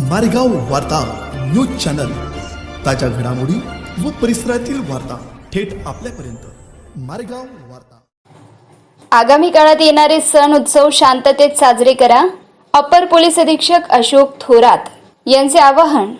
मारेगाव वार्ता news channel. ताज्या घडामोडी व परिसरातील वार्ता थेट आपल्यापर्यंत. मारेगाव वार्ता. आगामी काळात येणारे सण उत्सव शांततेत साजरे करा. अपर पोलीस अधीक्षक अशोक थोरात यांचे आवाहन.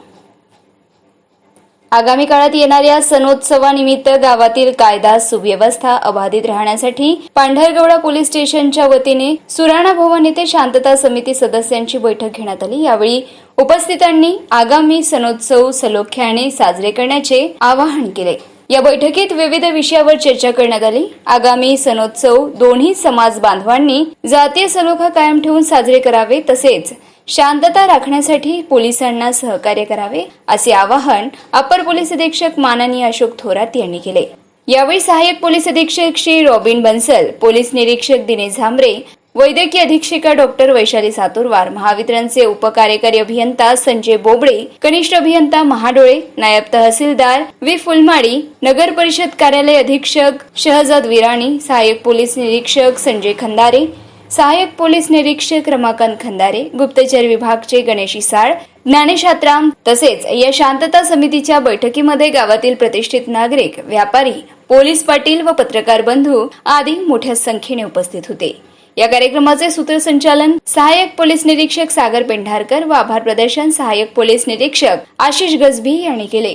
आगामी काळात येणाऱ्या सणोत्सवानिमित्त गावातील कायदा सुव्यवस्था अबाधित राहण्यासाठी पांढरगवडा पोलीस स्टेशनच्या वतीने सुराणा भवन येथे शांतता समिती सदस्यांची बैठक घेण्यात आली. यावेळी उपस्थितांनी आगामी सणोत्सव सलोख्याने साजरे करण्याचे आवाहन केले. या बैठकीत विविध विषयावर चर्चा करण्यात आली. आगामी सणोत्सव दोन्ही समाज बांधवांनी जातीय सलोखा कायम ठेवून साजरे करावे तसेच शांतता राखण्यासाठी पोलिसांना सहकार्य करावे असे आवाहन अपर पोलीस अधीक्षक माननीय अशोक थोरात यांनी केले. यावेळी सहाय्यक पोलीस अधीक्षक श्री रॉबिन बन्सल पोलीस निरीक्षक दिनेश झांबरे वैद्यकीय अधीक्षिका डॉक्टर वैशाली सातुरवार महावितरणचे उपकार्यकारी अभियंता संजय बोबडे कनिष्ठ अभियंता महाडोळे नायब तहसीलदार वी फुलमाडी नगर परिषद कार्यालय अधीक्षक शहजाद विराणी सहाय्यक पोलीस निरीक्षक संजय खंदारे सहाय्यक पोलीस निरीक्षक रमाकांत खंदारे गुप्तचर विभागचे गणेशी साळ ज्ञानेश हातराम तसेच या शांतता समितीच्या बैठकीमध्ये गावातील प्रतिष्ठित नागरिक व्यापारी पोलीस पाटील व पत्रकार बंधू आदी मोठ्या संख्येने उपस्थित होते. या कार्यक्रमाचे सूत्रसंचालन सहाय्यक पोलीस निरीक्षक सागर पेंढारकर व आभार प्रदर्शन सहाय्यक पोलीस निरीक्षक आशिष गजभी यांनी केले.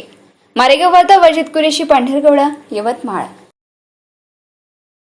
मारेगाव वार्ता वजित कुरेशी पांढरगौडा यवतमाळ.